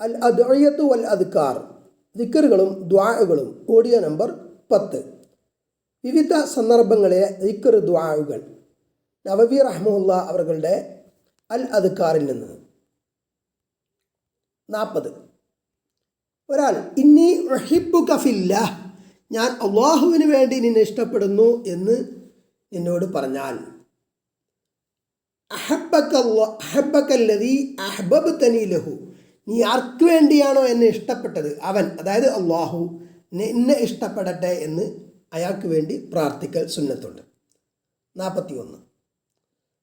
അൽ അദ്അയത്തു വൽ അദ്കാർ ദിക്കറുകളും ദ്വാകളും audio number പത്ത്. വിവിധ സന്ദർഭങ്ങളിലെ ദിക്കർ ദ്വാകൾ നവവി റഹ്മുല്ല അവരുടെ അൽ അദ്കാറിൽ നിന്ന്. നാൽപ്പത് ഒരാൾ ഇന്നി റഹിബു കഫില്ല ഞാൻ അള്ളാഹുവിന് വേണ്ടി നിന്നെ ഇഷ്ടപ്പെടുന്നു എന്ന് നിന്നോട് പറഞ്ഞാൽ. അഹബക്കല്ലതി അഹബബ് തനി ലഹു. നീ ആർക്ക് വേണ്ടിയാണോ എന്നെ ഇഷ്ടപ്പെട്ടത് അവൻ അതായത് അള്ളാഹു എന്നെ ഇഷ്ടപ്പെടട്ടെ എന്ന് അയാൾക്ക് വേണ്ടി പ്രാർത്ഥിക്കൽ സുന്നത്തുണ്ട് നാൽപ്പത്തി ഒന്ന്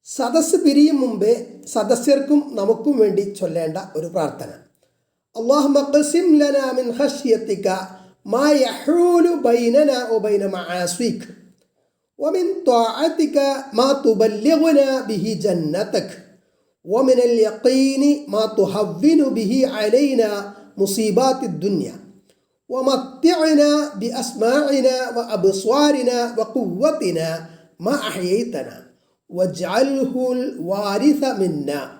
സദസ്സ് പിരിയും മുമ്പേ സദസ്യർക്കും നമുക്കും വേണ്ടി ചൊല്ലേണ്ട ഒരു പ്രാർത്ഥന اللهم اقسم لنا من خشيتك ما يحول بيننا وبين معاصيك ومن طاعتك ما تبلغنا به جنتك ومن اليقين ما تهون به علينا مصيبات الدنيا. ومتعنا بأسماعنا وأبصارنا وقوتنا ما أحييتنا. واجعله الوارث منا.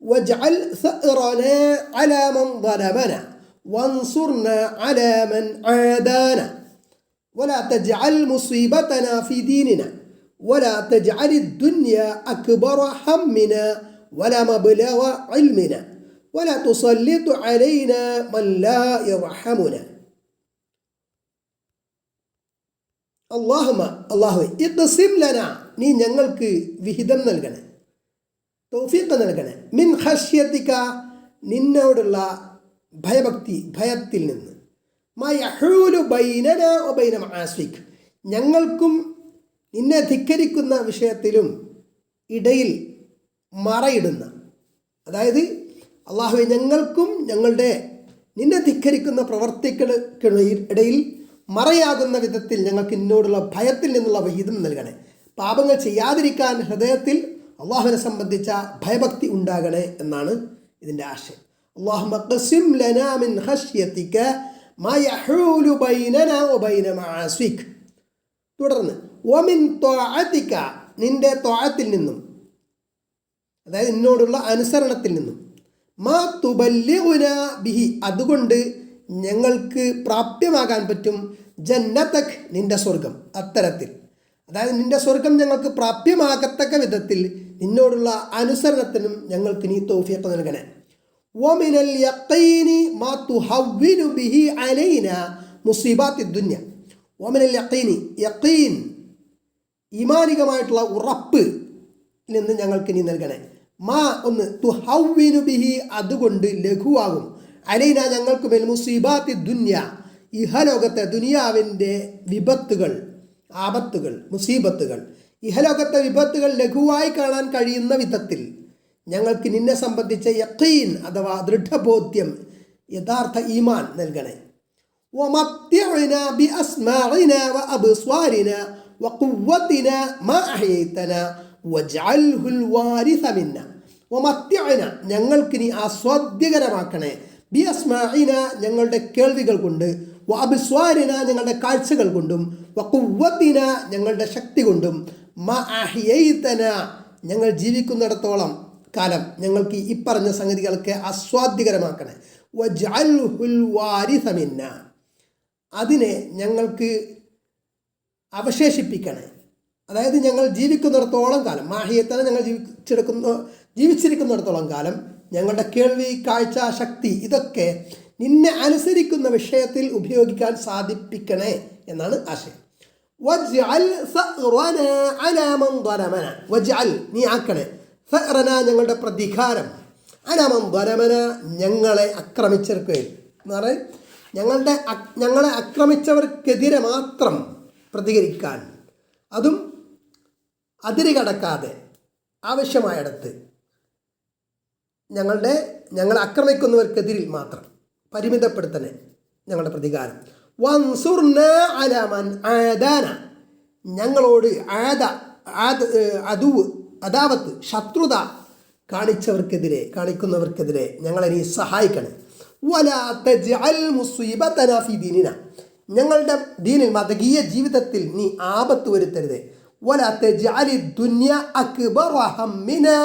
واجعل ثأرنا على من ظلمنا. وانصرنا على من عادانا. ولا تجعل مصيبتنا في ديننا. ولا تجعل الدنيا أكبر همنا ولا مبلغ علمنا ولا تسلط علينا من لا يرحمنا اللهم الله اقسم لنا നീ ഞങ്ങൾക്ക് വിഹിതം നൽകണേ തൗഫീഖ് നൽകണേ മിൻ ഹഷ്യത്തിക്ക നിന്നോടുള്ള ഭയഭക്തി ഭയത്തിൽ നിന്ന് മയഹൂലു ബൈനന ഒബൈന ആസ്വിക് ഞങ്ങൾക്കും നിന്നെ ധിക്കരിക്കുന്ന വിഷയത്തിലും ഇടയിൽ മറയിടുന്ന. അതായത് അള്ളാഹുവെ ഞങ്ങൾക്കും ഞങ്ങളുടെ നിന്നെ ധിക്കരിക്കുന്ന പ്രവർത്തികൾക്കിടയിൽ ഇടയിൽ മറയാകുന്ന വിധത്തിൽ ഞങ്ങൾക്ക് നിന്നോടുള്ള ഭയത്തിൽ നിന്നുള്ള വഹിതം നൽകണേ. പാപങ്ങൾ ചെയ്യാതിരിക്കാൻ ഹൃദയത്തിൽ അള്ളാഹുവിനെ സംബന്ധിച്ച ഭയഭക്തി ഉണ്ടാകണേ എന്നാണ് ഇതിന്റെ ആശയം. തുടർന്ന് നിന്റെ ത്വാഴത്തിൽ ഖശ്യതിക അതായത് എന്നോടുള്ള അനുസരണത്തിൽ നിന്നും. മാ തുബല്യുന ബിഹി. അതുകൊണ്ട് ഞങ്ങൾക്ക് പ്രാപ്യമാകാൻ പറ്റും ജന്നതക് നിന്റെ സ്വർഗം അത്തരത്തിൽ. അതായത് നിന്റെ സ്വർഗം ഞങ്ങൾക്ക് പ്രാപ്യമാകത്തക്ക വിധത്തിൽ നിന്നോടുള്ള അനുസരണത്തിനും ഞങ്ങൾക്ക് നീ തൗഫീഖ് നൽകണേ. വമിനൽ യഖീനി മാ തുഹവ്വിനു ബിഹി അലൈന മുസീബാത്തി ദുന്യ. വമിനൽ യഖീനി യഖീൻ ഇമാനികമായിട്ടുള്ള ഉറപ്പ് നിന്ന് ഞങ്ങൾക്ക് നീ നൽകണേ. മാ ഒന്ന് തുഹവ്വിനു ബിഹി അതുകൊണ്ട് ലഘുവാകും അലൈന ഞങ്ങൾക്ക് മേൽ മുസീബാത്തി ദുന്യ ഇഹലോകത്തെ ദുനിയാവിൻ്റെ വിപത്തുകൾ ആപത്തുകൾ മുസീബത്തുകൾ ഇഹലോകത്തെ വിപത്തുകൾ ലഘുവായി കാണാൻ കഴിയുന്ന വിധത്തിൽ ഞങ്ങൾക്ക് നിന്നെ സംബന്ധിച്ച യക്കീൻ അഥവാ ദൃഢബോധ്യം യഥാർത്ഥ ഈമാൻ നൽകണേ ومتعنا بأسماعنا وأبصارنا وقوتنا ما أحييتنا ഞങ്ങൾക്ക് നീ ആസ്വാദ്യകരമാക്കണേ ബി അസ്മാന ഞങ്ങളുടെ കേൾവികൾ കൊണ്ട് വ അബിസ്വാരിന ഞങ്ങളുടെ കാഴ്ചകൾ കൊണ്ടും വക്കുവത്തിന ഞങ്ങളുടെ ശക്തി കൊണ്ടും മ ഞങ്ങൾ ജീവിക്കുന്നിടത്തോളം കാലം ഞങ്ങൾക്ക് ഈ പറഞ്ഞ സംഗതികൾക്ക് ആസ്വാദ്യകരമാക്കണേ. വജാൽഹുൽവാരിസമിന്ന അതിനെ ഞങ്ങൾക്ക് അവശേഷിപ്പിക്കണേ. അതായത് ഞങ്ങൾ ജീവിക്കുന്നിടത്തോളം കാലം മാഹിയത്തനെ ഞങ്ങൾ ജീവിച്ചെടുക്കുന്ന ജീവിച്ചിരിക്കുന്നിടത്തോളം കാലം ഞങ്ങളുടെ കേൾവി കാഴ്ച ശക്തി ഇതൊക്കെ നിന്നെ അനുസരിക്കുന്ന വിഷയത്തിൽ ഉപയോഗിക്കാൻ സാധിപ്പിക്കണേ എന്നാണ് ആശയം. നീ ആക്കണേ. ഞങ്ങളുടെ പ്രതികാരം. അനാമം വരമന ഞങ്ങളെ ആക്രമിച്ചവർക്ക്. എന്ന് പറയും ഞങ്ങളുടെ ഞങ്ങളെ ആക്രമിച്ചവർക്കെതിരെ മാത്രം പ്രതികരിക്കാൻ. അതും അതിര് കടക്കാതെ ആവശ്യമായിടത്ത് ഞങ്ങളുടെ ഞങ്ങളെ ആക്രമിക്കുന്നവർക്കെതിരിൽ മാത്രം പരിമിതപ്പെടുത്തണേ ഞങ്ങളുടെ പ്രതികാരം. വൻസുർന അലമൻ ആദാന. ഞങ്ങളോട് ആദ ആദ അതുവ് അദാവത്ത് ശത്രുത കാണിച്ചവർക്കെതിരെ കാണിക്കുന്നവർക്കെതിരെ ഞങ്ങളെ നീ സഹായിക്കണം. ഞങ്ങളുടെ ദീനിൽ മതകീയ ജീവിതത്തിൽ നീ ആപത്ത് വരുത്തരുതേ. വലാ തജ്അലി الدنيا അക്ബറ همنا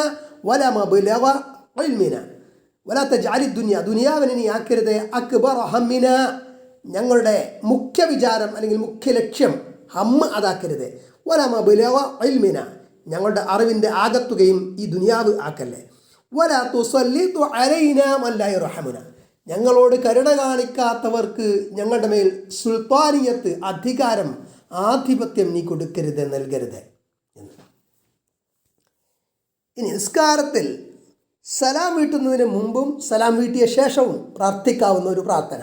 ولا مبلغ علمنا. ولا تجعل الدنيا ദുനിയാവിനെ നീ ആക്കരുത്. അക്ബർ ഹമ്മിന. ഞങ്ങളുടെ മുഖ്യ വിചാരം അല്ലെങ്കിൽ മുഖ്യ ലക്ഷ്യം ഹമ്മ് അതാക്കരുത്. വലമ ബിലവ അൽമിന ഞങ്ങളുടെ അറിവിന്റെ ആകത്തുകയും ഈ ദുനിയാവ് ആക്കല്ലേ. വല തുസല്ലിത്തു അലൈന മല്ലായി റഹമുന ഞങ്ങളോട് കരുണ കാണിക്കാത്തവർക്ക് ഞങ്ങളുടെ മേൽ സുൽത്താനിയത്ത് അധികാരം ആധിപത്യം നീ കൊടുക്കരുത് നൽകരുത് എന്ന്. ഇനി നിസ്കാരത്തിൽ സലാം വീട്ടുന്നതിന് മുമ്പും സലാം വീട്ടിയ ശേഷവും പ്രാർത്ഥിക്കാവുന്ന ഒരു പ്രാർത്ഥന.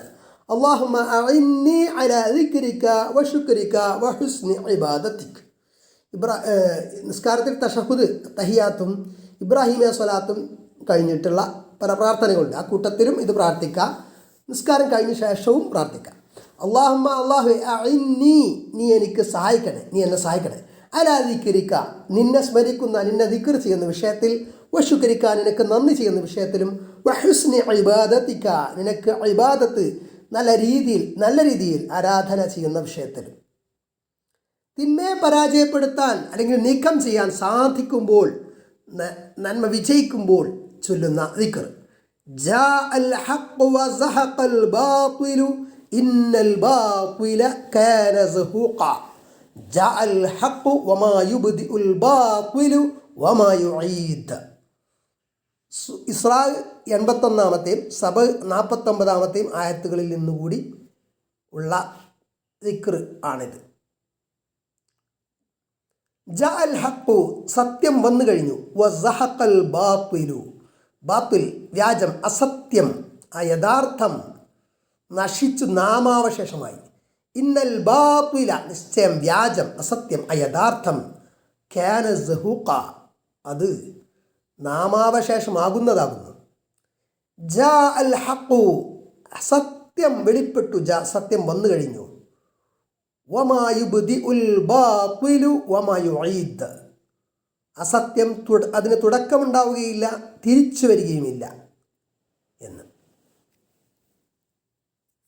നിസ്കാരത്തിൽ തഷഹുദ് തഹിയാത്തും ഇബ്രാഹിമ സ്വലാത്തും കഴിഞ്ഞിട്ടുള്ള പല പ്രാർത്ഥനകളുണ്ട്. ആ കൂട്ടത്തിലും ഇത് പ്രാർത്ഥിക്കാം. നിസ്കാരം കഴിഞ്ഞ ശേഷവും പ്രാർത്ഥിക്കാം. അള്ളാഹുമ്മ അള്ളാഹു നീ നീ എനിക്ക് സഹായിക്കണേ നീ എന്നെ സഹായിക്കണേ. അലാദിക്കരിക്ക നിന്നെ സ്മരിക്കുന്ന നിന്നെ ദിക്കർ ചെയ്യുന്ന വിഷയത്തിൽ വശുക്കരിക്ക നിനക്ക് നന്ദി ചെയ്യുന്ന വിഷയത്തിലും വഹുസ്നി അഴിബാദത്തിക്ക നിനക്ക് അഴിബാദത്ത് നല്ല രീതിയിൽ നല്ല രീതിയിൽ ആരാധന ചെയ്യുന്ന വിഷയത്തിലും. തിന്മയെ പരാജയപ്പെടുത്താൻ അല്ലെങ്കിൽ നീക്കം ചെയ്യാൻ സാധിക്കുമ്പോൾ നന്മ വിജയിക്കുമ്പോൾ ചൊല്ലുന്ന ദിക്കർ ഇന്നൽ ബാത്തില കാന സഹൂഖ. ജഅൽ അൽ ഹഖ് വമാ യുബ്ദിഉൽ ബാത്തിലു വമാ യുഈദ്. ഇസ്രാ എൺപത്തൊന്നാമത്തെയും സബ നാൽപ്പത്തൊമ്പതാമത്തെയും ആയത്തുകളിൽ നിന്നുകൂടി ഉള്ള ദിക്ർ ആണിത്. ജാ അൽ ഹക്കു സത്യം വന്നു കഴിഞ്ഞു. വസഹക്കൽ ബാത്തിലു. ബാത്തിൽ വ്യാജം അസത്യം ആ യഥാർത്ഥം നശിച്ചു നാമാവശേഷമായി. ഇന്നൽ ബാപ്പില നിശ്ചയം വ്യാജം അസത്യം അയഥാർത്ഥം. യഥാർത്ഥം ക്യാന സഹൂക്ക അത് നാമാവശേഷമാകുന്നതാകുന്നു. ജ അൽ ഹക്കു സത്യം വെളിപ്പെട്ടു ജ സത്യം വന്നു കഴിഞ്ഞു. വമായുബുദി ഉൽ ബാപ്പിലു വമായു അസത്യം അതിന് തുടക്കമുണ്ടാവുകയില്ല തിരിച്ചു വരികയുമില്ല.